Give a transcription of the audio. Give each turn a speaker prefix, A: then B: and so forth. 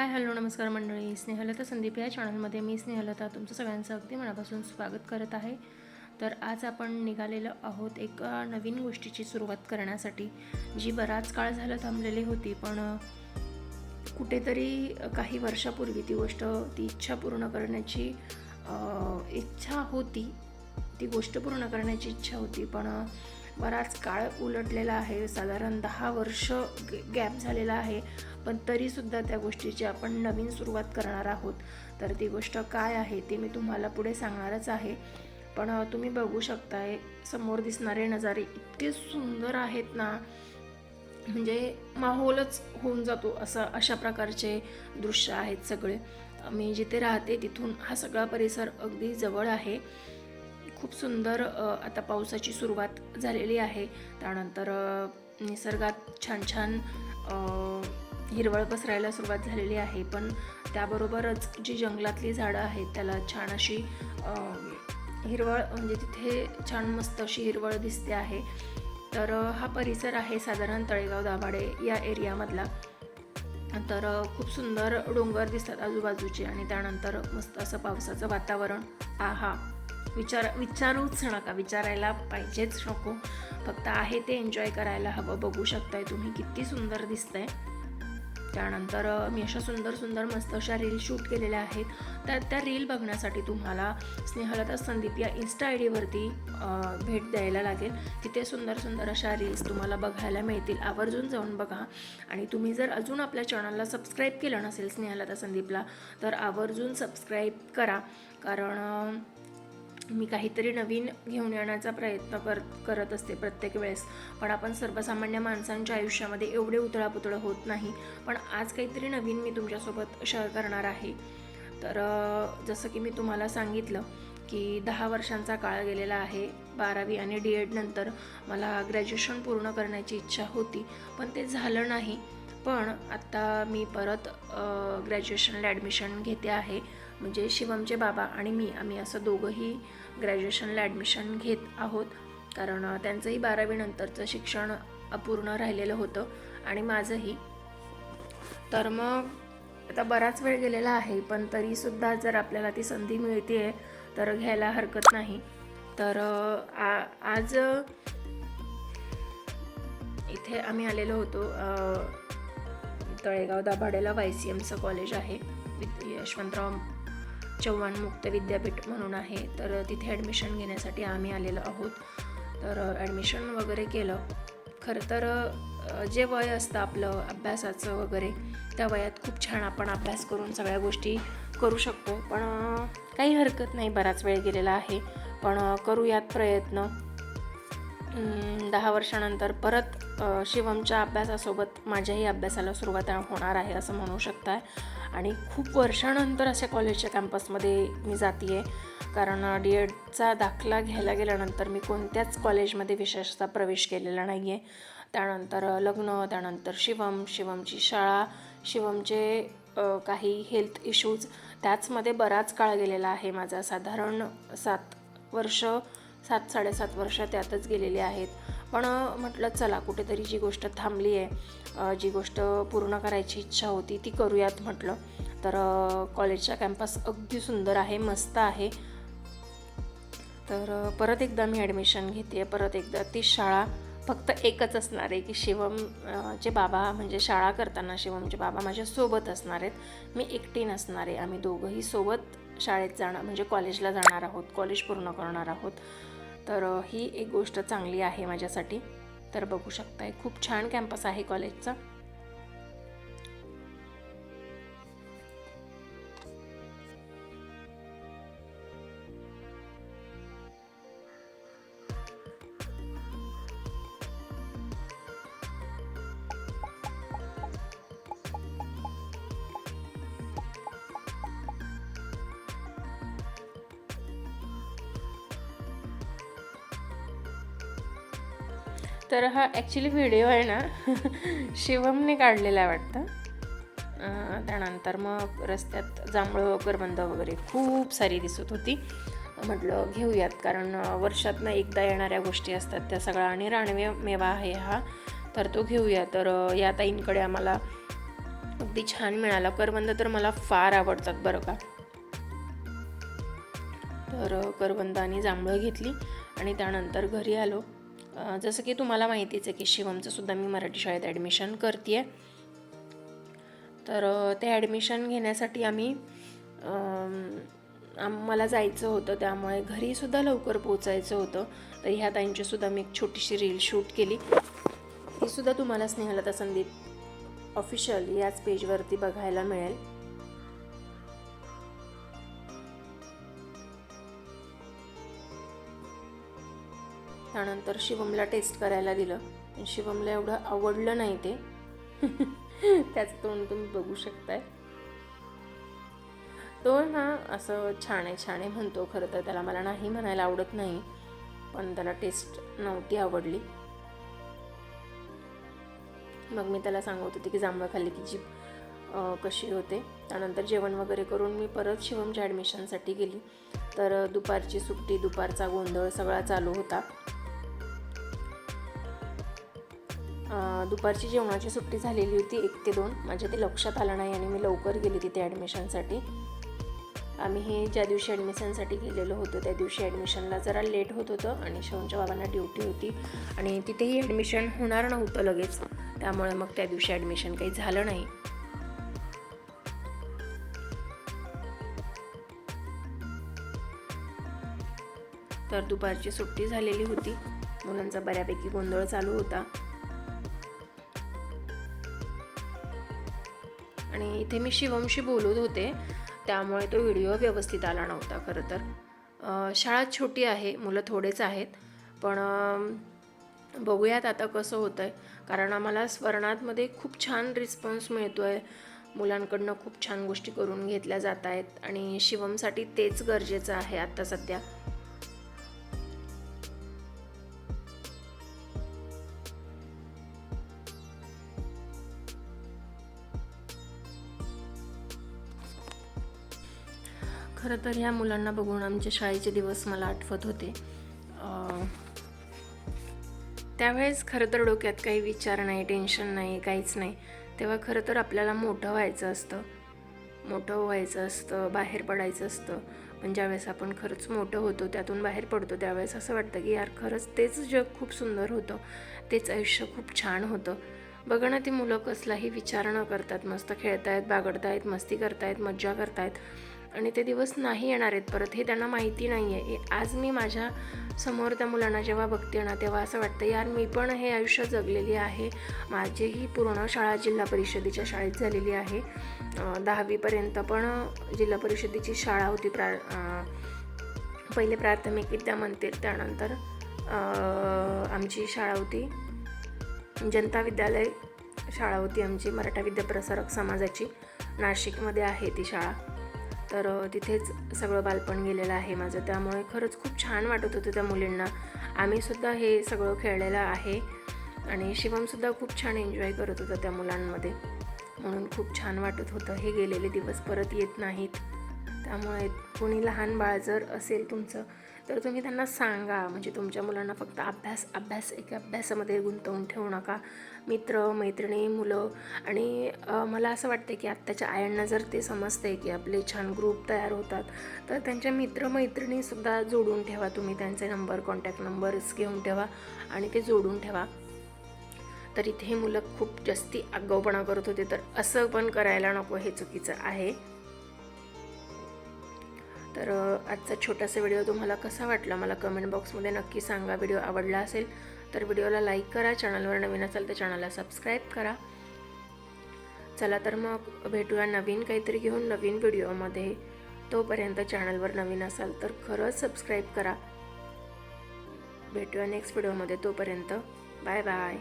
A: Hi hello नमस्कार मंडळी. स्नेहलता संदीप या चॅनलमध्ये मी स्नेहलता तुमचं सगळ्यांचं अगदी मनापासून स्वागत करत आहे. तर आज आपण निघालेलो आहोत एक नवीन गोष्टीची सुरुवात करण्यासाठी जी बराच काळ झालं थांबलेली होती पण कुठेतरी काही वर्षापूर्वी ती गोष्ट ती इच्छा पूर्ण करण्याची इच्छा होती. ती गोष्ट पूर्ण करण्याची इच्छा होती पण बराच काळ उलटलेला आहे. साधारण दहा वर्ष गॅप झालेला आहे. पण तरीसुद्धा त्या गोष्टीची आपण नवीन सुरुवात करणार आहोत. तर ती गोष्ट काय आहे ती मी तुम्हाला पुढे सांगणारच आहे. पण तुम्ही बघू शकताय समोर दिसणारे नजारे इतके सुंदर आहेत ना. म्हणजे माहोलच होऊन जातो असं अशा प्रकारचे दृश्य आहेत सगळे. मी जिथे राहते तिथून हा सगळा परिसर अगदी जवळ आहे. खूप सुंदर आता पावसाची सुरुवात झालेली आहे. त्यानंतर निसर्गात छान छान हिरवळ पसरायला सुरुवात झालेली आहे. पण त्याबरोबरच जी जंगलातली झाडं आहेत त्याला छान अशी हिरवळ म्हणजे तिथे छान मस्त अशी हिरवळ दिसते आहे. तर हा परिसर आहे साधारण तळेगाव दाभाडे या एरियामधला. तर खूप सुंदर डोंगर दिसतात आजूबाजूचे आणि त्यानंतर मस्त असं पावसाचं वातावरण. आहा! विचार विचारूच नका विचारायला पाहिजेच नको. फक्त आहे ते एन्जॉय करायला हवं. बघू शकताय तुम्ही किती सुंदर दिसतंय. त्यानंतर मी अशा सुंदर सुंदर मस्त अशा रील शूट केलेल्या आहेत. तर त्या रील बघण्यासाठी तुम्हाला स्नेहलता संदीप या इन्स्टा आय डीवरती भेट द्यायला लागेल. तिथे सुंदर सुंदर अशा रील्स तुम्हाला बघायला मिळतील. आवर्जून जाऊन बघा. आणि तुम्ही जर अजून आपल्या चॅनलला सबस्क्राईब केलं नसेल स्नेहलता संदीपला तर आवर्जून सबस्क्राईब करा. कारण मी काहीतरी नवीन घेऊन येण्याचा प्रयत्न कर करत असते प्रत्येक वेळेस. पण आपण सर्वसामान्य माणसांच्या आयुष्यामध्ये एवढे उतळापुतळं होत नाही. पण आज काहीतरी नवीन मी तुमच्यासोबत शेअर करणार आहे. तर जसं की मी तुम्हाला सांगितलं की दहा वर्षांचा काळ गेलेला आहे. बारावी आणि डी एड नंतर मला ग्रॅज्युएशन पूर्ण करण्याची इच्छा होती. पण ते झालं नाही. पण आत्ता मी परत ग्रॅज्युएशनला ॲडमिशन घेते आहे. म्हणजे शिवमचे बाबा आणि मी आम्ही असं दोघंही ग्रॅज्युएशनला ॲडमिशन घेत आहोत. कारण त्यांचंही बारावीनंतरचं शिक्षण अपूर्ण राहिलेलं होतं आणि माझंही. तर मग आता बराच वेळ गेलेला आहे पण तरीसुद्धा जर आपल्याला ती संधी मिळते आहे तर घ्यायला हरकत नाही. तर आ- आज इथे आम्ही आलेलो होतो तळेगाव दाभाडेला वाय सी एमचं कॉलेज आहे. विद यशवंतराव चव्हाण मुक्त विद्यापीठ म्हणून आहे तर तिथे ॲडमिशन घेण्यासाठी आम्ही आलेलो आहोत. तर ॲडमिशन वगैरे केलं. खरं तर जे वय असतं आपलं अभ्यासाचं वगैरे त्या वयात खूप छान आपण अभ्यास करून सगळ्या गोष्टी करू शकतो. पण काही हरकत नाही बराच वेळ गेलेला आहे. पण करूयात प्रयत्न. दहा वर्षानंतर परत शिवमच्या अभ्यासासोबत माझ्याही अभ्यासाला सुरुवात होणार आहे असं म्हणू शकताय. आणि खूप वर्षानंतर अशा कॉलेजच्या कॅम्पसमध्ये मी जाते आहे कारण डी एडचा दाखला घ्यायला गेल्यानंतर मी कोणत्याच कॉलेजमध्ये विशेषतः प्रवेश केलेला नाही आहे त्यानंतर लग्न त्यानंतर शिवम शिवमची शाळा शिवमचे काही हेल्थ इश्यूज त्याचमध्ये बराच काळ गेलेला आहे माझा. साधारण सात वर्ष सात साडेसात वर्ष त्यातच गेलेली आहेत. पण म्हटलं चला कुठेतरी जी गोष्ट थांबली आहे जी गोष्ट पूर्ण करायची इच्छा होती ती करूयात म्हटलं. तर कॉलेजचा कॅम्पस अगदी सुंदर आहे मस्त आहे. तर परत एकदा मी ॲडमिशन घेते परत एकदा ती शाळा फक्त एकच असणार आहे की शिवम चे बाबा म्हणजे शाळा करताना शिवमचे बाबा माझ्यासोबत असणार आहेत. मी एकटी नसणार आहे आम्ही दोघंही सोबत शाळेत जाणार म्हणजे कॉलेजला जाणार आहोत कॉलेज पूर्ण करणार आहोत. तर ही एक गोष्ट चांगली आहे माझ्यासाठी. तर बघू शकताय. खूप छान कॅम्पस आहे कॉलेजचा. तर हा ॲक्च्युली व्हिडिओ आहे ना. शिवमने काढलेला आहे वाटतं. त्यानंतर मग रस्त्यात जांभळं करबंद वगैरे खूप सारी दिसत होती. म्हटलं घेऊयात कारण अं, वर्षातनं एकदा येणाऱ्या गोष्टी असतात त्या सगळ्या. आणि रानवे मेवा आहे हा तर तो घेऊया. तर या ताईंकडे आम्हाला अगदी छान मिळाला. करवंद तर मला फार आवडतात बरं का. तर करवंद आणि जांभळं घेतली आणि त्यानंतर घरी आलो. जसं की तुम्हाला माहितीच आहे की शिवमचं सुद्धा मी मराठी शाळेत ॲडमिशन करते आहे तर ते ॲडमिशन घेण्यासाठी आम्ही आम्हाला जायचं होतं. त्यामुळे घरीसुद्धा लवकर पोचायचं होतं. तर ह्या ताईंचीसुद्धा मी एक छोटीशी रील शूट केली. तीसुद्धा तुम्हाला स्नेहलता संदीप ऑफिशियल याच पेजवरती बघायला मिळेल. त्यानंतर शिवमला टेस्ट करायला दिलं. पण शिवमला एवढं आवडलं नाही ते. त्याचं तोंड तुम्ही बघू शकताय. तो ना असं छान आहे छान आहे म्हणतो खरं तर. त्याला मला नाही म्हणायला आवडत नाही पण त्याला टेस्ट नव्हती आवडली. मग मी त्याला सांगत होते की जांभळं खाल्ली की जीभ कशी होते. त्यानंतर जेवण वगैरे करून मी परत शिवमच्या ॲडमिशनसाठी गेली. तर दुपारची सुट्टी दुपारचा गोंधळ सगळा चालू होता. दुपारची जेवणाची सुट्टी झालेली होती एक ते दोन. माझ्या ते लक्षात आलं नाही आणि मी लवकर गेली तिथे ॲडमिशनसाठी आम्ही हे ज्या दिवशी ॲडमिशनसाठी गेलेलो होतो त्या दिवशी ॲडमिशनला जरा लेट होत होतं आणि शवनच्या बाबांना ड्युटी होती. आणि तिथेही ॲडमिशन होणार नव्हतं लगेच. त्यामुळे मग त्या दिवशी ॲडमिशन काही झालं नाही. तर दुपारची सुट्टी झालेली होती. मुलांचा बऱ्यापैकी गोंधळ चालू होता. आणि इथे मी शिवमशी बोलत होते त्यामुळे तो व्हिडिओ व्यवस्थित आला नव्हता खरं तर. शाळा छोटी आहे मुलं थोडेच आहेत पण बघूयात आता कसं होतं आहे कारण आम्हाला स्वर्णातमध्ये खूप छान रिस्पॉन्स मिळतो आहे मुलांकडनं खूप छान गोष्टी करून घेतल्या जात आहेत आणि शिवमसाठी तेच गरजेचं आहे आत्ता सध्या. खरं तर ह्या मुलांना बघून आमच्या शाळेचे दिवस मला आठवत होते. त्यावेळेस खरं तर डोक्यात काही विचार नाही टेन्शन नाही काहीच नाही. तेव्हा खरं तर आपल्याला मोठं व्हायचं असतं. मोठं व्हायचं असतं बाहेर पडायचं असतं. पण ज्यावेळेस आपण खरंच मोठं होतो त्यातून बाहेर पडतो त्यावेळेस असं वाटतं की यार खरंच तेच जग खूप सुंदर होतं. तेच आयुष्य खूप छान होतं. बघा ना ती मुलं कसलाही विचार न करतात मस्त खेळतायत बागडतायत मस्ती करतायत मज्जा करतायत. आणि ते दिवस नाही येणार आहेत. परत हे त्यांना माहिती नाही आहे आज मी माझ्यासमोर त्या मुलांना जेव्हा बघते ना तेव्हा असं वाटतं यार मी पण हे आयुष्य जगलेली आहे. माझीही पूर्ण शाळा जिल्हा परिषदेच्या शाळेत झालेली आहे. दहावीपर्यंत पण जिल्हा परिषदेची शाळा होती प्रा पहिले प्राथमिक विद्या म्हणते त्यानंतर आमची शाळा होती. जनता विद्यालय शाळा होती आमची. मराठा विद्याप्रसारक समाजाची. नाशिकमध्ये आहे ती शाळा. तर तिथेच सगळं बालपण गेलेलं आहे माझं. त्यामुळे खरंच खूप छान वाटत होतं त्या मुलींना. आम्हीसुद्धा हे सगळं खेळलेलं आहे आणि शिवमसुद्धा खूप छान एन्जॉय करत होता त्या मुलांमध्ये. म्हणून खूप छान वाटत होतं. हे गेलेले दिवस परत येत नाहीत. त्यामुळे कोणी लहान बाळ जर असेल तुमचं तर तुम्ही त्यांना सांगा. म्हणजे तुमच्या मुलांना फक्त अभ्यास अभ्यास एक अभ्यासामध्ये गुंतवून ठेवू नका. मित्र मैत्रिणी मुलं आणि मला असं वाटतं की आत्ताच्या आयांना जर ते समजते की आपले छान ग्रुप तयार होतात तर त्यांच्या मित्रमैत्रिणीसुद्धा जोडून ठेवा. तुम्ही त्यांचे नंबर कॉन्टॅक्ट नंबर्स घेऊन ठेवा आणि ते जोडून ठेवा. तर इथे मुलं खूप जास्ती आगाऊपणा करत होते तर असं पण करायला नको. हे चुकीचं आहे. तर आजचा छोटासा व्हिडिओ तुम्हाला कसा वाटला मला कमेंट बॉक्समध्ये नक्की सांगा. व्हिडिओ आवडला असेल तर व्हिडिओला लाईक करा. चॅनलवर नवीन असाल तर चॅनलला सबस्क्राईब करा. चला तर मग भेटूया नवीन काहीतरी घेऊन नवीन व्हिडिओमध्ये. तोपर्यंत चॅनलवर नवीन असाल तर खरंच सबस्क्राईब करा. भेटूया नेक्स्ट व्हिडिओमध्ये. तोपर्यंत बाय बाय